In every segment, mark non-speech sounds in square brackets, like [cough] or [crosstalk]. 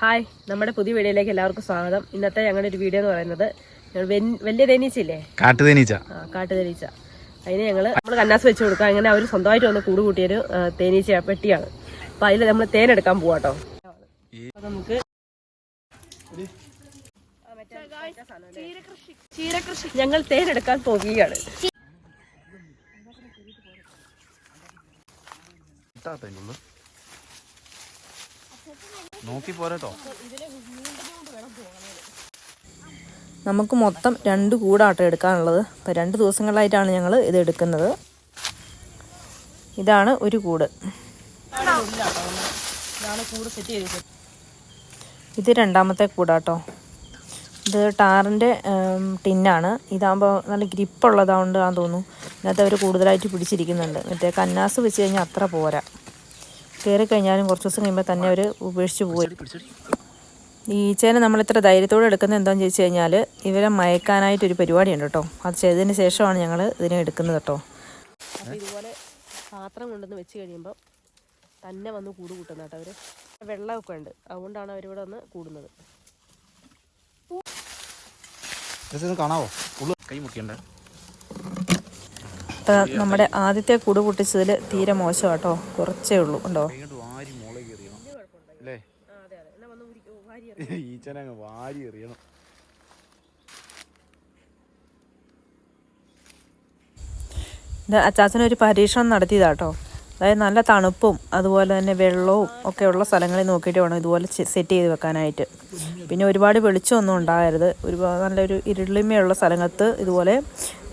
Hi നമ്മുടെ പുതിയ വീഡിയോയിലേക്ക് എല്ലാവർക്കും സ്വാഗതം. ഇന്നത്തെ ഞങ്ങളുടെ ഒരു വീഡിയോ എന്ന് പറയുന്നത് വലിയ തേനീച്ചയില്ലേ? കാട്ടുതേനീച്ച ആ കാട്ടു തേനീച്ച. അതിന് ഞങ്ങൾ നമ്മൾ കന്നാസ് വെച്ച് കൊടുക്കുക അങ്ങനെ അവർ സ്വന്തമായിട്ട് വന്ന് കൂട് കൂട്ടിയൊരു തേനീച്ച പെട്ടിയാണ്. അപ്പൊ അതിൽ നമ്മൾ തേനെടുക്കാൻ പോവാട്ടോ നമുക്ക് ഞങ്ങൾ തേനെടുക്കാൻ പോവുകയാണ്. നോക്കി പോരട്ടോ നമുക്ക് മൊത്തം രണ്ട് കൂടാട്ടോ എടുക്കാനുള്ളത്. അപ്പോൾ രണ്ട് ദിവസങ്ങളായിട്ടാണ് ഞങ്ങൾ ഇത് എടുക്കുന്നത്. ഇതാണ് ഒരു കൂട്. ഇത് രണ്ടാമത്തെ കൂടാട്ടോ. ഇത് ടാറിന്റെ ടിന്നാണ്. ഇതാകുമ്പോൾ നല്ല ഗ്രിപ്പുള്ളതാകൊണ്ട് ആണെന്ന് തോന്നുന്നു. ഇതിനകത്ത് അവർ കൂടുതലായിട്ട് പിടിച്ചിരിക്കുന്നുണ്ട്. മറ്റേ കന്നാസ് വെച്ച് കഴിഞ്ഞാൽ അത്ര പോരാ. കയറി കഴിഞ്ഞാലും കുറച്ച് ദിവസം കഴിയുമ്പോൾ തന്നെ അവർ ഉപേക്ഷിച്ച് പോയി ഈ ഈച്ചേനെ നമ്മൾ ഇത്ര ധൈര്യത്തോടെ എടുക്കുന്നത് എന്താണെന്ന് ചോദിച്ചു കഴിഞ്ഞാൽ ഇവരെ മയക്കാനായിട്ടൊരു പരിപാടിയുണ്ട് കേട്ടോ. അത് ചെയ്തതിന് ശേഷമാണ് ഞങ്ങൾ ഇതിനെ എടുക്കുന്നത് കേട്ടോ. ഇതുപോലെ പാത്രം കൊണ്ടുവന്ന് വെച്ച് കഴിയുമ്പോൾ തന്നെ വന്ന് കൂട് കൂട്ടുന്ന കേട്ടോ അവർ വെള്ളമൊക്കെ ഉണ്ട്. അതുകൊണ്ടാണ് അവരിവിടെ വന്ന് കൂടുന്നത്. കാണാവോ? കൈ മുക്കിയണ്ട ഇപ്പം നമ്മുടെ ആദ്യത്തെ കൂട് പൊട്ടിച്ചതിൽ തീരെ മോശം കേട്ടോ കുറച്ചേ ഉള്ളൂ. ഉണ്ടോ? ഇങ്ങോട്ട് വാരി എറിയണം. വാരി ഇത് അച്ചാച്ചനൊരു പരീക്ഷണം നടത്തിയതാട്ടോ. അതായത് നല്ല തണുപ്പും അതുപോലെ തന്നെ വെള്ളവും ഒക്കെ ഉള്ള സ്ഥലങ്ങളിൽ നോക്കിയിട്ട് വേണം ഇതുപോലെ സെറ്റ് ചെയ്ത് വെക്കാനായിട്ട്. പിന്നെ ഒരുപാട് വെളിച്ചമൊന്നും ഉണ്ടാകരുത്. ഒരുപാട് നല്ലൊരു ഇരുളിമയുള്ള സ്ഥലത്ത് ഇതുപോലെ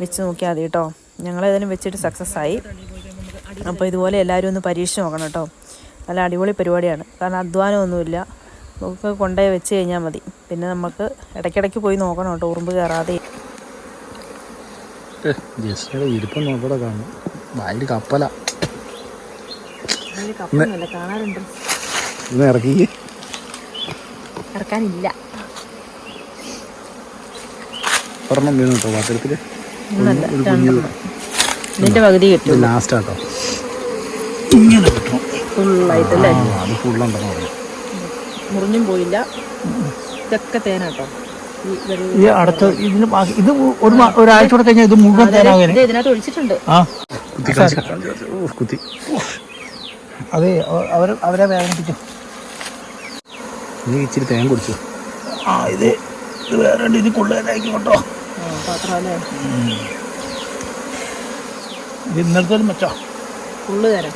വെച്ച് നോക്കിയാൽ മതി കേട്ടോ ഞങ്ങളേതായാലും വെച്ചിട്ട് സക്സസ് ആയി. അപ്പോൾ ഇതുപോലെ എല്ലാവരും ഒന്ന് പരീക്ഷിച്ച് നോക്കണം കേട്ടോ. നല്ല അടിപൊളി പരിപാടിയാണ്. കാരണം അധ്വാനമൊന്നുമില്ല. നമുക്ക് കൊണ്ടുപോയി വെച്ച് കഴിഞ്ഞാൽ മതി. പിന്നെ നമുക്ക് ഇടയ്ക്കിടയ്ക്ക് പോയി നോക്കണം കേട്ടോ ഉറുമ്പ് കയറാതെ. ഇരിപ്പം നോക്കടെ കാണും വായിൽ കപ്പല. ഇറക്കി. ഇറക്കാനില്ല. ഒരെണ്ണം വീണു കേട്ടോ പാത്രത്തിൽ ഒന്നല്ല ഒരു രണ്ടെണ്ണം. ഇതിന്റെ പകുതി കിട്ടും. ലാസ്റ്റ് ആട്ടോ. ഇങ്ങനെ കിട്ടണം ഫുള്ളായിട്ടല്ലേ ആ, അത് ഫുള്ളുണ്ടെന്ന് പറഞ്ഞു. മുറിഞ്ഞും പോയില്ല. ഇതൊക്കെ തേനാട്ടോ. ഈ അടുത്ത ഇതിന് ഇത് ഒരു മാ- ഒരാഴ്ച കൂടെ കഴിഞ്ഞാൽ ഇത് മുഴുവൻ ഇതിനകത്ത് ഒഴിച്ചിട്ടുണ്ട്. ആ. കുത്തി അതെ അവർ അവരെ വേദനിപ്പിച്ചു നീ ഇച്ചിരി തേൻ കുടിച്ചു? ആ ഇത് ഇത് വേറെ ഇത് കൊള്ളുകാരായിരിക്കും പാത്രമല്ലേ? ഇത് ഇന്നലത്തെ മെച്ചോ? ഫുള്ള് തരാം.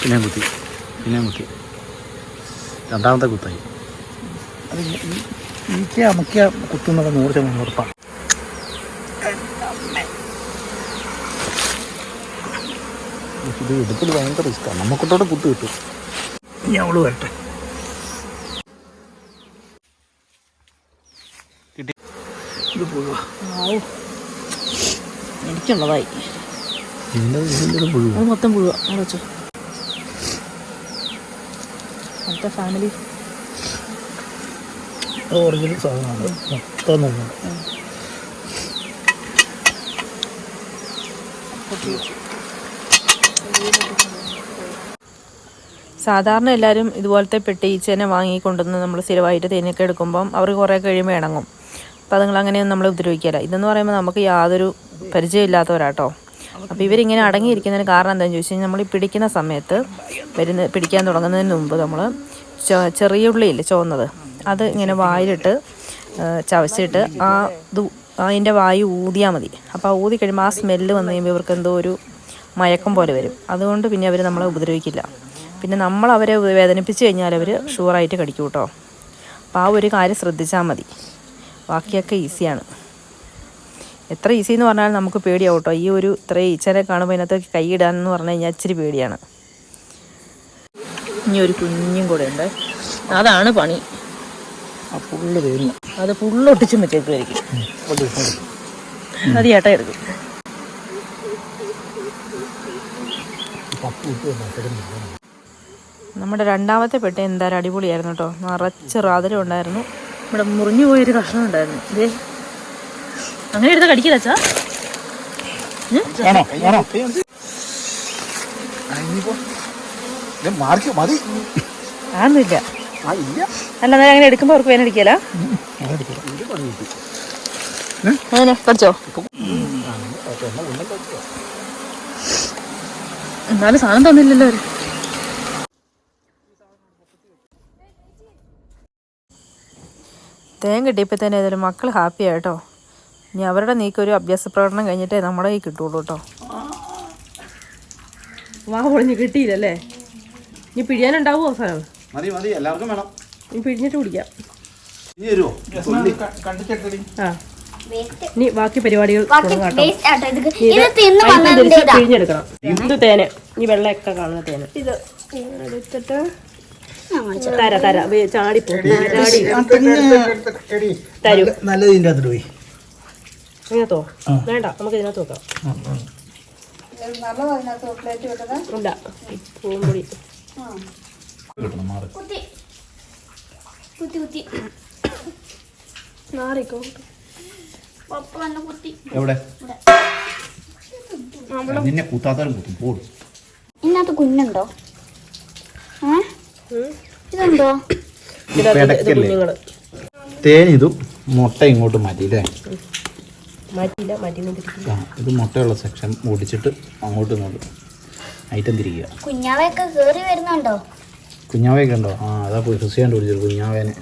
പിന്നെ കുത്തി. പിന്നെ കുത്തി. രണ്ടാമത്തെ കുത്തായി. അത് ഈച്ച അമക്കിയ കുത്തുന്നൊക്കെ നൂറ് ശതമാനം ഉറപ്പാണ് ഇത് എടുപ്പിൽ ഭയങ്കര റിസ്ക്കാണ് നമുക്കൊട്ടോടെ കുത്തു കിട്ടും. ഞാൻ അവൾ വരട്ടെ. ഇത് പുഴുവാ ആവൂ എനിക്കുള്ളതായി. അത് മൊത്തം പുഴുവ. വെച്ചോ. അടുത്ത ഫാമിലി ഒറിജിനൽ സാധനമാണ്. മൊത്തം നോക്കണം സാധാരണ എല്ലാവരും ഇതുപോലത്തെ പെട്ടി ഈച്ചേനെ വാങ്ങിക്കൊണ്ടുവന്ന് നമ്മൾ സ്ഥിരമായിട്ട് തേനൊക്കെ എടുക്കുമ്പം അവർ കുറേ കഴിയുമ്പോൾ ഇണങ്ങും. അപ്പോൾ അതുങ്ങൾ അങ്ങനെയൊന്നും നമ്മൾ ഉപദ്രവിക്കില്ല ഇതെന്ന് പറയുമ്പോൾ നമുക്ക് യാതൊരു പരിചയമില്ലാത്തവരാട്ടോ അപ്പോൾ ഇവരിങ്ങനെ അടങ്ങിയിരിക്കുന്നതിന് കാരണം എന്താണെന്ന് ചോദിച്ചു കഴിഞ്ഞാൽ നമ്മൾ ഈ പിടിക്കുന്ന സമയത്ത് വരുന്ന പിടിക്കാൻ തുടങ്ങുന്നതിന് മുമ്പ് നമ്മൾ ചെറിയ ഉള്ളിയില്ലേ ചുവന്നത് അത് ഇങ്ങനെ വായിലിട്ട് ചവച്ചിട്ട് ആ ഇത് അതിന്റെ വായു ഊതിയാൽ മതി. അപ്പോൾ ആ ഊതി കഴിയുമ്പോൾ ആ സ്മെല്ല് വന്നു കഴിയുമ്പോൾ ഇവർക്ക് എന്തോ ഒരു മയക്കം പോലെ വരും. അതുകൊണ്ട് പിന്നെ അവർ നമ്മളെ ഉപദ്രവിക്കില്ല. പിന്നെ നമ്മൾ അവരെ വേദനിപ്പിച്ച് കഴിഞ്ഞാൽ അവർ ഷുവറായിട്ട് കടിക്കും കേട്ടോ അപ്പോൾ ആ ഒരു കാര്യം ശ്രദ്ധിച്ചാൽ മതി. ബാക്കിയൊക്കെ ഈസിയാണ്. എത്ര ഈസി എന്ന് പറഞ്ഞാൽ നമുക്ക് പേടിയാവും കേട്ടോ ഈ ഒരു ഇത്ര ഈച്ചനെ കാണുമ്പോൾ ഇതിനകത്ത് കൈയിടാനെന്ന് പറഞ്ഞു കഴിഞ്ഞാൽ ഇച്ചിരി പേടിയാണ്. ഇനി ഒരു കുഞ്ഞും കൂടെ ഉണ്ട്. അതാണ് പണി. അത് ഫുള്ളൊട്ടിച്ചും വെച്ചേക്കുമായിരിക്കും അത് ചേട്ടാ എടുക്കും. നമ്മുടെ രണ്ടാമത്തെ പെട്ടി എന്തായാലും അടിപൊളിയായിരുന്നു കേട്ടോ. നിറച്ച് റാതലും ഉണ്ടായിരുന്നു. ഇവിടെ മുറിഞ്ഞു പോയൊരു കഷ്ണം ഉണ്ടായിരുന്നു. ഇതേ അങ്ങനെ എടുത്ത് കടിക്കില്ല അച്ഛാ. ആണോ ഇത് മാർക്ക് മതി. അതൊന്നുമില്ല ആ ഇല്ല. അല്ല എന്നാലും അങ്ങനെ എടുക്കുമ്പോൾ അവർക്ക്. അങ്ങനെ പഠിച്ചോ? എന്നാലും സാധനം തന്നില്ലല്ലോ അവർ. തേൻ കിട്ടിയപ്പോൾ തന്നെ ഏതായാലും മക്കൾ ഹാപ്പിയായിട്ടോ ഇനി അവരുടെ നീക്കം ഒരു അഭ്യാസ പ്രകടനം കഴിഞ്ഞിട്ടേ നമ്മുടെ ഈ കിട്ടുള്ളൂ കേട്ടോ. വാ പൊളിഞ്ഞ് കിട്ടിയില്ലല്ലേ? ഇനി പിഴിയാനുണ്ടാവുമോ അവസാനം? മതി മതി എല്ലാവർക്കും വേണം. ഇനി പിഴിഞ്ഞിട്ട് കുടിക്കാം. ആ. ഇനി ബാക്കി പരിപാടികൾ പിഴിഞ്ഞെടുക്കണം. ഇത് തേന്. ഈ വെള്ളയൊക്കെ കാണുന്ന തേന്. ഇത് എടുത്തിട്ട് തര തര ചാടിപ്പോ നല്ലത് ഇതിന്റെ അകത്ത് പോയി. ഇതിനകത്തോ? വേണ്ട നമുക്ക് ഇതിനകത്ത് വെക്കാം. ഇല്ല പൂമ്പൊടി കിട്ടണം മാറി. കുത്തി. കുത്തി കുത്തി. മാറിക്കോ. പപ്പ വന്ന് കുത്തി. എവിടെ? നിന്നെ കുത്താത്തവരും കുത്തും. പോടും. ഇതിനകത്ത് കുഞ്ഞുണ്ടോ? ഏ? ഇതെന്തോ? തേൻ ഇതും മുട്ട ഇങ്ങോട്ട് മാറ്റി അല്ലേ? മാറ്റിയില്ല മാറ്റി കൊണ്ടിരിക്കും ആ ഇത് മുട്ടയുള്ള സെക്ഷൻ ഓടിച്ചിട്ട് അങ്ങോട്ടും ഇങ്ങോട്ടും ഐറ്റം തിരിക്കുക കുഞ്ഞാവയൊക്കെ കേറി വരുന്നുണ്ടോ? കുഞ്ഞാവയൊക്കെ ഉണ്ടോ? ആ അതാ പോയി ഹൃസിയാണ്ട് ഓടിച്ചത് കുഞ്ഞാവേനെ.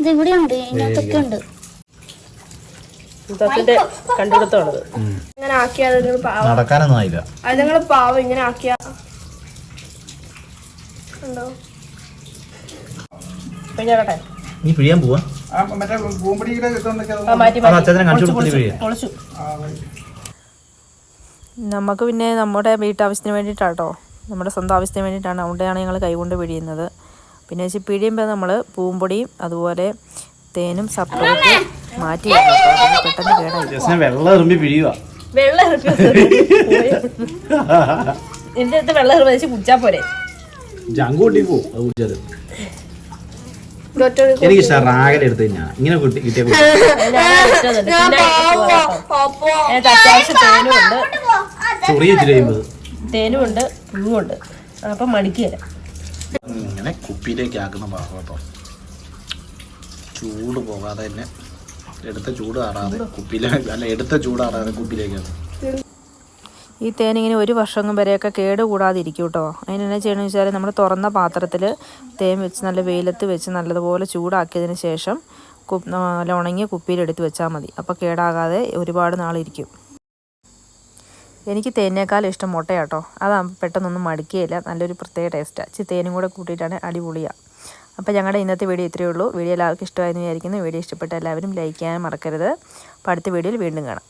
ഇത് ഇവിടെയുണ്ട് ഇതിനകത്തൊക്കെ ഉണ്ട്. തത്തിന്റെ കണ്ടുപിടുത്തമാണത്. ഉം. ഇങ്ങനെ ആക്കിയാൽ നടക്കാനൊന്നും ആയില്ല. അത് നിങ്ങൾ പാവം ഇങ്ങനെ ആക്കിയ. ഉണ്ടോ പിഴിഞ്ഞാട്ടെ നീ പിഴിയാൻ പോവാ ആ മറ്റേ പൂമ്പടിയുടെ ഇതുണ്ടൊക്കെ ആ മാറ്റി അത് മാറ്റി അച്ഛനെ കാണിച്ചു പൊളിച്ചു, കൊടുത്തിട്ട് പൊളിച്ചു, പിഴിയാം പൊളിച്ചു നമുക്ക് പിന്നെ നമ്മുടെ വീട്ടാവശ്യത്തിന് വേണ്ടിയിട്ടാട്ടോ. നമ്മുടെ സ്വന്തം ആവശ്യത്തിന് വേണ്ടിയിട്ടാണ്. അവിടെയാണ് ഞങ്ങൾ കൈകൊണ്ട് പിഴിയുന്നത്. പിന്നെ വെച്ച് പിഴിയുമ്പോൾ നമ്മൾ പൂമ്പൊടിയും അതുപോലെ തേനും സപ്പറേറ്റ് മാറ്റി പെട്ടെന്ന് കേടായി വെള്ളം എറുമ്പി പിഴിയുക വെള്ളം [laughs] എന്റെ അടുത്ത് വെള്ളം വെച്ച് കുടിച്ചാ പോരെ പോവും അത് കുടിച്ചാൽ ഒറ്റ എനിക്ക് റാഗല എടുത്ത് ഞാൻ ഇങ്ങനെ കിട്ടി കിട്ടിയ ചൊറിയ ഇച്ചിരി തേനും ഉണ്ട് പുഴുവും ഉണ്ട് അപ്പൊ മടിക്കുകയില്ല ഇങ്ങനെ കുപ്പിയിലേക്ക് ആക്കുന്ന ഭാഗം ചൂട് പോകാതെ തന്നെ എടുത്ത ചൂട് ആറാതെ കുപ്പിയിലേക്ക് അല്ല എടുത്ത ചൂട് ആറാതെ കുപ്പിയിലേക്ക് ഈ തേൻ ഇങ്ങനെ ഒരു വർഷം വരെയൊക്കെ കേട് കൂടാതെ ഇരിക്കും കേട്ടോ അതിനെന്നാ ചെയ്യണമെന്ന് വെച്ചാൽ നമ്മൾ തുറന്ന പാത്രത്തിൽ തേൻ വെച്ച് നല്ല വെയിലത്ത് വെച്ച് നല്ലതുപോലെ ചൂടാക്കിയതിന് ശേഷം കു നല്ല ഉണങ്ങിയ കുപ്പിയിലെടുത്ത് വെച്ചാൽ മതി. അപ്പോൾ കേടാകാതെ ഒരുപാട് നാളിരിക്കും. എനിക്ക് തേനേക്കാളും ഇഷ്ടം മുട്ടയാട്ടോ. അതാകുമ്പോൾ പെട്ടെന്നൊന്നും മടുക്കുകയില്ല നല്ലൊരു പ്രത്യേക ടേസ്റ്റാണ് ഇച്ചിരി തേനും കൂടെ കൂട്ടിയിട്ടാണ് അടിപൊളിയാണ് അപ്പോൾ ഞങ്ങളുടെ ഇന്നത്തെ വീഡിയോ ഇത്രയേ ഉള്ളൂ. വീഡിയോ എല്ലാവർക്കും ഇഷ്ടമായെന്ന് വിചാരിക്കുന്നു. വീഡിയോ ഇഷ്ടപ്പെട്ട എല്ലാവരും ലൈക്ക് ചെയ്യാൻ മറക്കരുത്. അപ്പോൾ അടുത്ത വീഡിയോയിൽ വീണ്ടും കാണാം.